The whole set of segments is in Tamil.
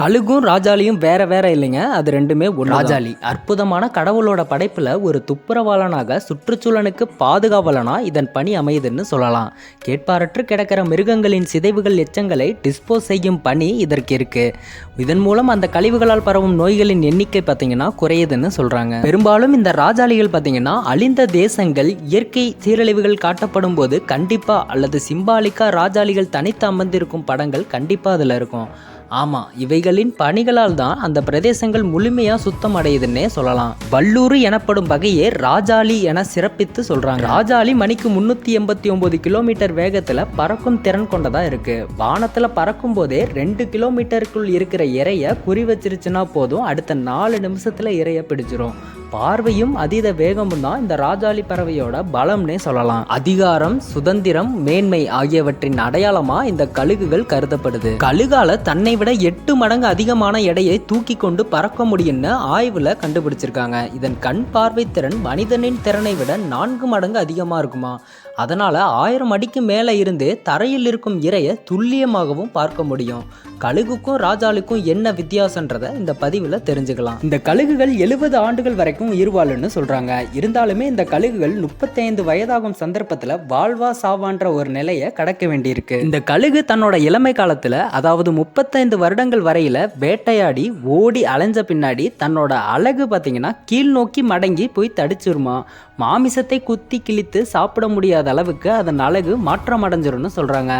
கழுகும் ராஜாலியும் வேற வேற இல்லைங்க. அது ரெண்டுமே ஒன்று ராஜாலி அற்புதமான கடவுளோட படைப்பில் ஒரு துப்புரவாளனாக சுற்றுச்சூழலுக்கு பாதுகாவலனா இதன் பணி அமையுதுன்னு சொல்லலாம். கேட்பாரற்று கிடக்கிற மிருகங்களின் சிதைவுகள் எச்சங்களை டிஸ்போஸ் செய்யும் பணி இதற்கு இருக்கு. இதன் மூலம் அந்த கழிவுகளால் பரவும் நோய்களின் எண்ணிக்கை பார்த்தீங்கன்னா குறையுதுன்னு சொல்றாங்க. பெரும்பாலும் இந்த ராஜாலிகள் பார்த்தீங்கன்னா அழிந்த தேசங்கள் இயற்கை சீரழிவுகள் காட்டப்படும் போது கண்டிப்பா அல்லது சிம்பாலிக்கா ராஜாலிகள் தனித்து அமர்ந்திருக்கும் படங்கள் கண்டிப்பா அதில் இருக்கும். ஆமாம் இவைகளின் பணிகளால் தான் அந்த பிரதேசங்கள் முழுமையாக சுத்தம் அடையுதுன்னே சொல்லலாம். வல்லூறு எனப்படும் வகையே ராஜாளி என சிறப்பித்து சொல்கிறாங்க ராஜாலி மணிக்கு முன்னூற்றி எண்பத்தி ஒம்பது கிலோமீட்டர் வேகத்தில் பறக்கும் திறன் கொண்டதாக இருக்குது வானத்தில் பறக்கும் போதே ரெண்டு கிலோமீட்டருக்குள் இருக்கிற இறைய குறி வச்சிருச்சுன்னா போதும் அடுத்த நாலு நிமிஷத்தில் இறைய பிடிச்சிரும். பார்வையும் அதீத வேகமும் தான் இந்த ராஜாளி பறவையோட பலம்னே சொல்லலாம். அதிகாரம் சுதந்திரம் மேன்மை ஆகியவற்றின் அடையாளமா இந்த கழுகுகள் கருதப்படுது. கழுகால தன்னை விட எட்டு மடங்கு அதிகமான எடையை தூக்கி கொண்டு பறக்க முடியும்னு ஆய்வுல கண்டுபிடிச்சிருக்காங்க. இதன் கண் பார்வை திறன் மனிதனின் திறனை விட நான்கு மடங்கு அதிகமா இருக்குமா? அதனால் ஆயிரம் அடிக்கு மேலே இருந்து தரையில் இருக்கும் இரையை துல்லியமாகவும் பார்க்க முடியும். கழுகுக்கும் ராஜாளுக்கும் என்ன வித்தியாசன்றதை இந்த பதிவில் தெரிஞ்சுக்கலாம். இந்த கழுகுகள் எழுபது ஆண்டுகள் வரைக்கும் உயிர் சொல்கிறாங்க இருந்தாலுமே இந்த கழுகுகள் முப்பத்தைந்து வயதாகும் சந்தர்ப்பத்தில் வாழ்வா சாவான்ற ஒரு நிலையை கடக்க வேண்டியிருக்கு. இந்த கழுகு தன்னோட இளமை காலத்தில் அதாவது முப்பத்தைந்து வருடங்கள் வரையில் வேட்டையாடி ஓடி அலைஞ்ச பின்னாடி தன்னோட அழகு பார்த்தீங்கன்னா கீழ் நோக்கி மடங்கி போய் தடிச்சிருமா. மாமிசத்தை குத்தி கிழித்து சாப்பிட முடியாத அளவுக்கு அதன் அழகு மாற்றம் அடைஞ்சிரும்னு சொல்கிறாங்க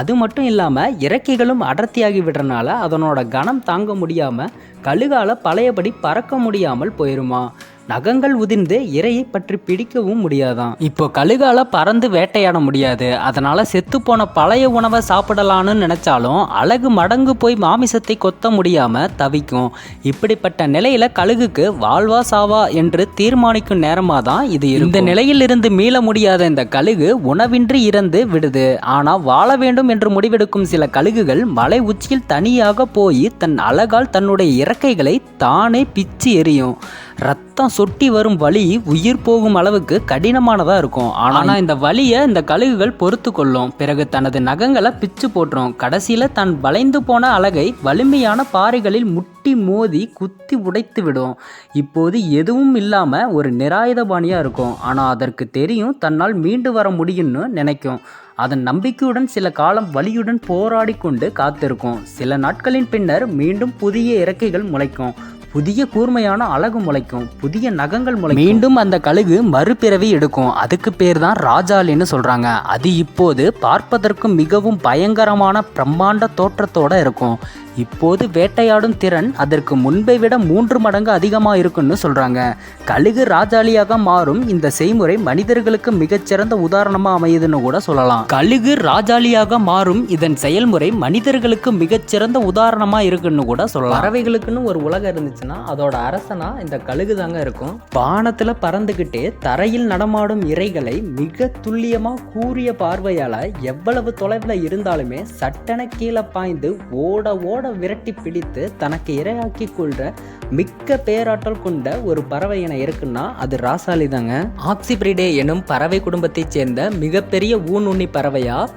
அது மட்டும் இல்லாமல் இறக்கைகளும் அடர்த்தியாகி விடுறனால அதனோட கனம் தாங்க முடியாமல் கழுகால பழையபடி பறக்க முடியாமல் போயிருமா. நகங்கள் உதிர்ந்து இரையை பற்றி பிடிக்கவும் முடியாதான். இப்போ கழுகால பறந்து வேட்டையாட முடியாது. அதனால செத்துப்போன பழைய உணவை சாப்பிடலான்னு நினைச்சாலும் அழகு மடங்கு போய் மாமிசத்தை கொத்த முடியாம தவிக்கும். இப்படிப்பட்ட நிலையில கழுகுக்கு வாழ்வா சாவா என்று தீர்மானிக்கும் நேரமாக தான் இது இந்த நிலையில் இருந்து மீள முடியாத இந்த கழுகு உணவின்றி இறந்து விடுது. ஆனா வாழ வேண்டும் என்று முடிவெடுக்கும் சில கழுகுகள் மலை உச்சியில் தனியாக போய் தன் அழகால் தன்னுடைய இறக்கைகளை தானே பிச்சு எரியும் ரத்தம் சொட்டி வரும் வலி உயிர் போகும் அளவுக்கு கடினமானதாக இருக்கும். ஆனால் இந்த வலியை இந்த கழுகுகள் பொறுத்து கொள்ளும். பிறகு தனது நகங்களை பிச்சு போட்டுரும். கடைசியில் தன் வளைந்து போன அழகை வலிமையான பாறைகளில் முட்டி மோதி குத்தி உடைத்து விடும். இப்போது எதுவும் இல்லாமல் ஒரு நிராயுதபாணியாக இருக்கும். ஆனால் அதற்கு தெரியும் தன்னால் மீண்டு வர முடியும்னு நினைக்கும். அதன் நம்பிக்கையுடன் சில காலம் வலியுடன் போராடி கொண்டு காத்திருக்கும். சில நாட்களின் பின்னர் மீண்டும் புதிய இறக்கைகள் முளைக்கும். புதிய கூர்மையான அழகு முளைக்கும் புதிய நகங்கள் முளைக்கும். மீண்டும் அந்த கழுகு மறுபிறவி எடுக்கும். அதுக்கு பேர் தான் ராஜாலின்னு சொல்றாங்க. அது இப்போது பார்ப்பதற்கு மிகவும் பயங்கரமான பிரம்மாண்ட தோற்றத்தோட இருக்கும். இப்போது வேட்டையாடும் திறன் அதற்கு முன்பை விட மூன்று மடங்கு அதிகமாக இருக்குன்னு சொல்றாங்க. கழுகு ராஜாளியாக மாறும் இந்த செய்முறை மனிதர்களுக்கு மிகச்சிறந்த உதாரணமா அமையுதுன்னு கூட சொல்லலாம். கழுகு ராஜாளியாக மாறும் இதன் செயல்முறை மனிதர்களுக்கு மிகச்சிறந்த உதாரணமா இருக்குன்னு கூட சொல்லலாம். பறவைகளுக்குன்னு ஒரு உலகம் இருந்துச்சுன்னா அதோட அரசனா இந்த கழுகு தாங்க இருக்கும். வானத்துல பறந்துகிட்டே தரையில் நடமாடும் இறைகளை மிக துல்லியமா கூறிய பார்வையால எவ்வளவு தொலைவில் இருந்தாலுமே சட்டென கீழே பாய்ந்து ஓட ஓட விரட்டி பிடித்து தனக்கு இரையாக்கி கொள்ற மிக்க பேராற்றல் கொண்ட ஒரு பறவை என இருக்குன்னா அது ராசாலி தாங்க. ஆக்சிபிரிடே எனும் பறவை குடும்பத்தைச் சேர்ந்த மிகப்பெரிய ஊனுண்ணி பறவையா